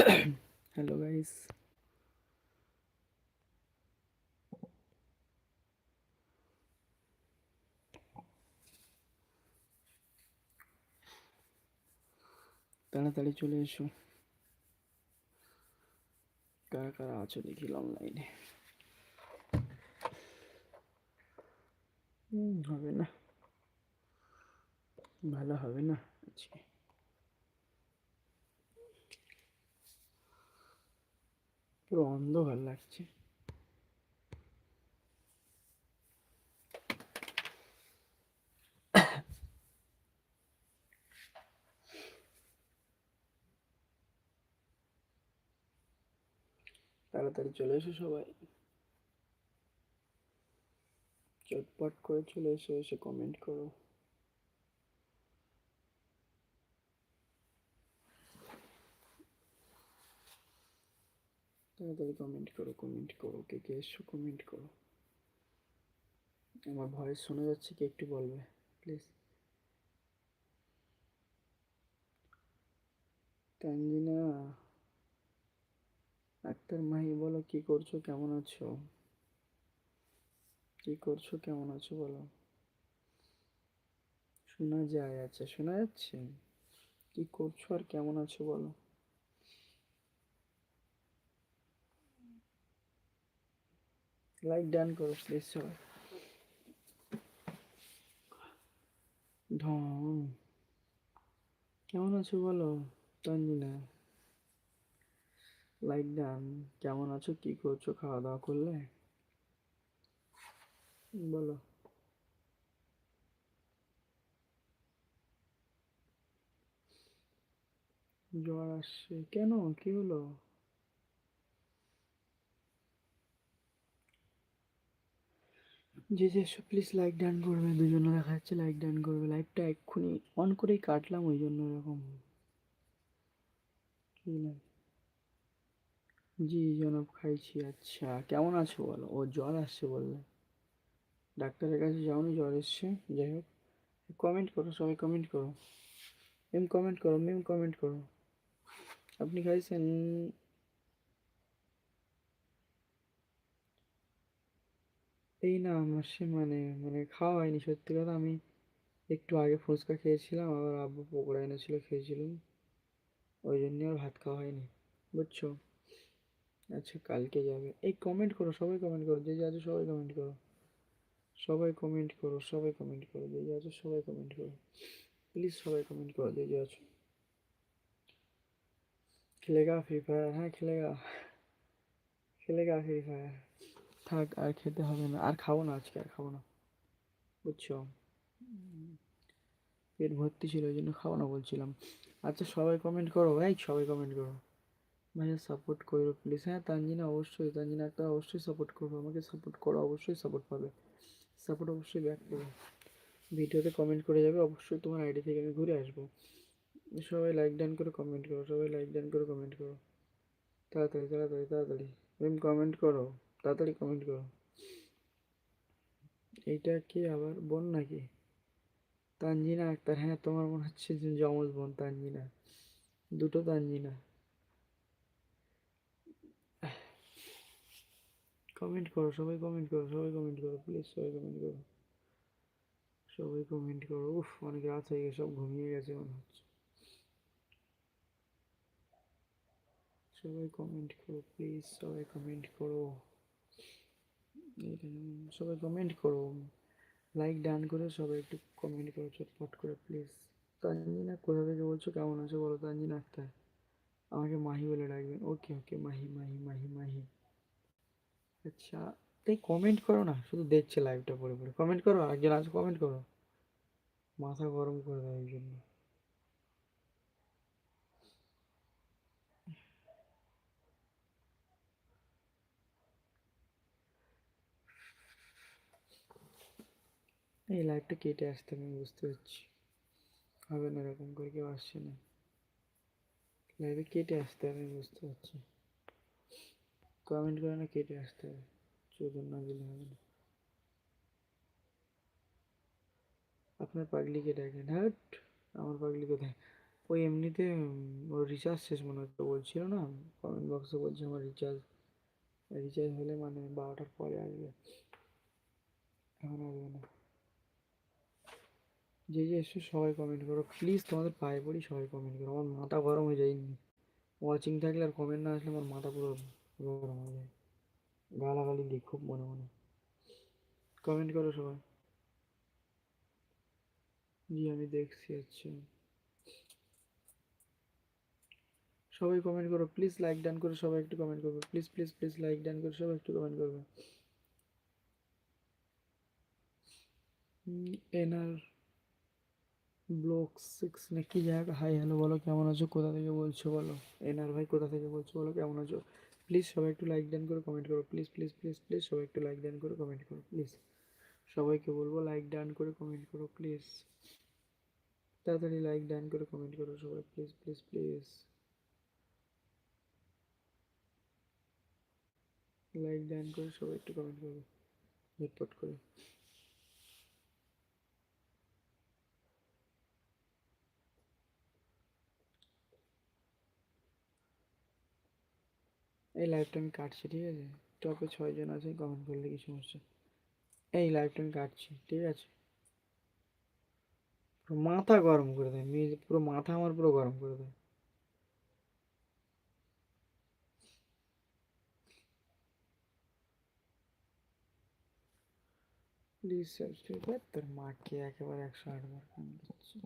Hello guys তাড়াতাড়ি চলে এসো। কারা কারা আছো দেখি অনলাইনে হবে না। ভালো হবে না আজকে। পুরো অন্ধকার লাগছে। তাড়াতাড়ি চলে এসো সবাই। চটপট করে চলে এসো এসে কমেন্ট করো। তাড়াতাড়ি কমেন্ট করো কমেন্ট করো, কে কে এসো কমেন্ট করো। আমার ভয়েস শোনা যাচ্ছে কি একটু বলবে প্লিজ তানজিনা, আক্তার মাহি, বলো কি করছ, কেমন আছো? কি করছ, কেমন আছো, বলো? শোনা যায় আচ্ছা শোনা যাচ্ছে। কি করছ আর কেমন আছো, বলো? লাইক ডান করো প্লিজ সবাই ঢং কেমন আছো বলো? তঞ্জিনা। লাইক ডান কেমন আছো? কি করছ? খাওয়া দাওয়া করলে? বলো। জ্বর আসছে। কেন? কি হলো? যে যে, সব প্লিজ লাইক ডান করবে, দুজনে দেখা যাচ্ছে লাইক ডান করবে। লাইভটা এক্ষুনি অন করেই কাটলাম, ওই জন্য এরকম। জি, জনাব খাইছি আচ্ছা। কেমন আছো বলো? ও, জ্বর আসছে বললে। ডাক্তারের কাছে যাওনি, জ্বর এসছে। যাই হোক কমেন্ট করো, সবাই কমেন্ট করো। মেম কমেন্ট করো মেম কমেন্ট করো। আপনি খাইছেন? এই না, আমার সে মানে মানে খাওয়া হয়নি। সত্যি কথা, আমি একটু আগে ফুচকা খেয়েছিলাম, আবার আব্বু পকোড়া এনেছিল খেয়েছিলাম ওই জন্যে আর ভাত খাওয়া হয়নি, বুঝছ? আচ্ছা কালকে যাবে। এই কমেন্ট করো, সবাই কমেন্ট করো, যে যে আছে সবাই কমেন্ট করো। সবাই কমেন্ট করো, সবাই কমেন্ট করো, যে যে আছো সবাই কমেন্ট করো। প্লিজ সবাই কমেন্ট করো, যে যে আছো খেলেগা ফ্রি ফায়ার হ্যাঁ খেলেগা খেলেগা ফ্রি ফায়ার থাক, আর খেতে হবে না। আর খাব না আজকে, আর খাব না। বুঝছ? পেট ভর্তি ছিল, ওই জন্য খাব না বলছিলাম। আচ্ছা সবাই কমেন্ট করো। ভাই সবাই কমেন্ট করো। ভাইয়া সাপোর্ট করো প্লিজ হ্যাঁ তানজিনা অবশ্যই, তানজিনা একটা অবশ্যই সাপোর্ট করব। আমাকে সাপোর্ট করো, অবশ্যই সাপোর্ট পাবে। সাপোর্ট অবশ্যই ব্যাক করো। ভিডিওতে কমেন্ট করে যাবে, অবশ্যই তোমার আইডি থেকে আমি ঘুরে আসব। সবাই লাইক ডান করে কমেন্ট করো, সবাই লাইক ডান করে কমেন্ট করো। তাড়াতাড়ি তাড়াতাড়ি তাড়াতাড়ি। তুমি কমেন্ট করো। তাড়াতাড়ি কমেন্ট করো। এইটা কি আবার বোন নাকি? তানজিনা আক্তার হ্যাঁ তোমার মনে হচ্ছে যে জমজ বোন, তানজিনা। দুটো তানজিনা। কমেন্ট করো, সবাই কমেন্ট করো, সবাই কমেন্ট করো প্লিজ সবাই কমেন্ট করো। সবাই কমেন্ট করো। উফ, অনেক রাত হয়ে গেছে, সব ঘুমিয়ে গেছে মনে হচ্ছে। সবাই কমেন্ট করো প্লিজ সবাই কমেন্ট করো। সবাই কমেন্ট করো লাইক ডান করে সবাই একটু কমেন্ট করো, চটপট করে প্লিজ তানজিনা কোথা থেকে বলছো, কেমন আছো বলো তানজিনা? আক্তার আমাকে মাহি বলে ডাকবেন ওকে ওকে মাহি মাহি মাহি মাহি। আচ্ছা তাই কমেন্ট করো না, শুধু দেখছে লাইভটা পরে পরে কমেন্ট করো একজন আছে কমেন্ট করো। মাথা গরম করে দেয় এই জন্য। এই লাইভটা কেটে আসতে আমি বুঝতে পারছি। হবে না এরকম করে কেউ আসছে না। লাইভে কেটে আসতে হবে আমি বুঝতে পারছি। কমেন্ট করে না কেটে আসতে হবে। চোদন না দিলে হবে না। আপনার পাগলিকে ডাকেন হাট আমার পাগলি কোথায়? ওই এমনিতে ওর রিচার্জ শেষ মনে হচ্ছে। বলছিল না কমেন্ট বক্সে বলছে আমার রিচার্জ রিচার্জ হলে মানে বারোটার পরে আসবে। এখন আসবে না। যে যে এসছো সবাই কমেন্ট করো। প্লিজ তোমাদের পায়ে পড়ি, সবাই কমেন্ট করো। আমার মাথা গরম হয়ে যায় ওয়াচিং থাকলে আর কমেন্ট না আসলে আমার মাথা পুরো গরম হয়ে যায়। গালাগালি দিই খুব মনে মনে। কমেন্ট করো সবাই। জি, আমি দেখছি আচ্ছা সবাই কমেন্ট করো। প্লিজ লাইক ডান করে সবাই একটু কমেন্ট করবে। Please please please like done করে সবাই একটু কমেন্ট করবে। এনার ব্লক সিক্স না কি জায়গা হাই হ্যালো বলো, কেমন আছো? কোথা থেকে বলছো, বলো? এনার ভাই, কোথা থেকে বলছো, বলো, কেমন আছো? প্লিজ সবাই একটু লাইক ডান করে কমেন্ট করো। প্লিজ প্লিজ প্লিজ প্লিজ সবাই একটু লাইক ডান করে কমেন্ট করো প্লিজ সবাইকে বলব লাইক ডান করে কমেন্ট করো প্লিজ তাড়াতাড়ি লাইক ডান করে কমেন্ট করো সবাই please please please like done করে সবাই একটু কমেন্ট করো, ঝটপট করে। এই লাইভটা আমি কাটছি, ঠিক আছে? টপে ছয়জন আছে কমেন্ট করলে কি সমস্যা? এই লাইভটা আমি কাটছি, ঠিক আছে? মাথা গরম করে দেয়, মেয়ে পুরো মাথা আমার পুরো গরম করে দেয়। সাবস্ক্রাইব তোর মাকে একেবারে একশো আটবার ফোন করছি।